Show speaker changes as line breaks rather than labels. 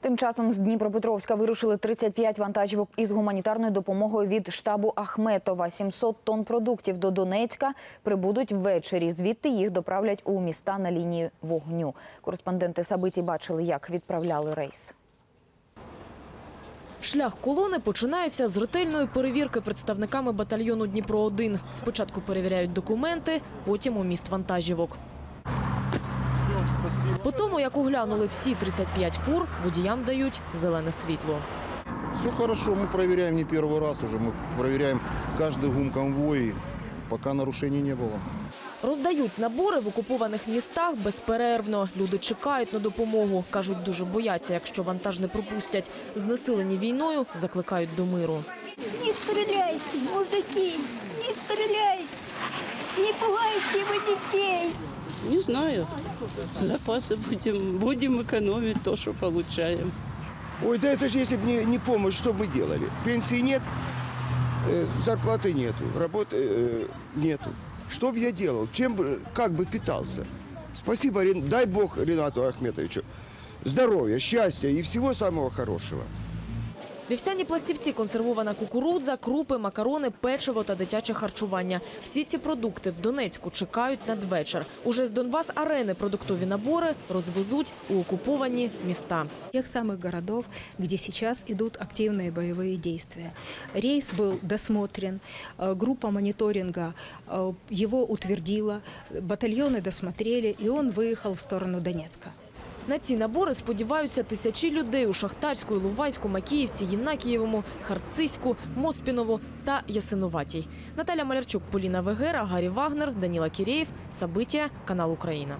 Тим часом з Дніпропетровська вирушили 35 вантажівок із гуманітарною допомогою від штабу Ахметова. 700 тонн продуктів до Донецька прибудуть ввечері. Звідти їх доправлять у міста на лінії вогню. Кореспонденти Сабиті бачили, як відправляли рейс.
Шлях колони починається з ретельної перевірки представниками батальйону Дніпро-1. Спочатку перевіряють документи, потім уміст вантажівок. По тому, як оглянули всі 35 фур, водіям дають зелене світло.
Все хорошо, мы проверяем не первый раз уже, мы проверяем каждый гум конвой, пока нарушений не было.
Роздають набори в окупованих містах безперервно. Люди чекають на допомогу. Кажуть, дуже бояться, якщо вантаж не пропустять. Знесилені війною закликають до миру.
Не стреляйте, мужики, не стреляйте, не пугайте вы детей.
Не знаю. Запасы будем, будем экономить то, что получаем.
Ой, да это же если бы не, не помощь, что бы делали? Пенсии нет, э, зарплаты нету, работы э, нету. Что бы я делал? Чем бы, как бы питался? Спасибо, Рен- дай Бог Ренату Ахметовичу. Здоровья, счастья и всего самого хорошего.
Вівсяні пластівці, консервована кукурудза, крупи, макарони, печиво та дитяче харчування. Всі ці продукти в Донецьку чекають надвечір. Уже з Донбас-арени продуктові набори розвезуть у окуповані міста.
тех самых городов, где сейчас идут активные боевые действия. Рейс был досмотрен, э, группа мониторинга э, его утвердила, батальоны досмотрели, и он выехал в сторону Донецка.
На ці набори сподіваються тисячі людей у Шахтарську, Іловайську, Макіївці, Єнакієвому, Харциську, Моспінову та Ясинуватій. Наталя Малярчук, Поліна Вегера, Гаррі Вагнер, Даніла Кірєєв, Сабитія, канал Україна.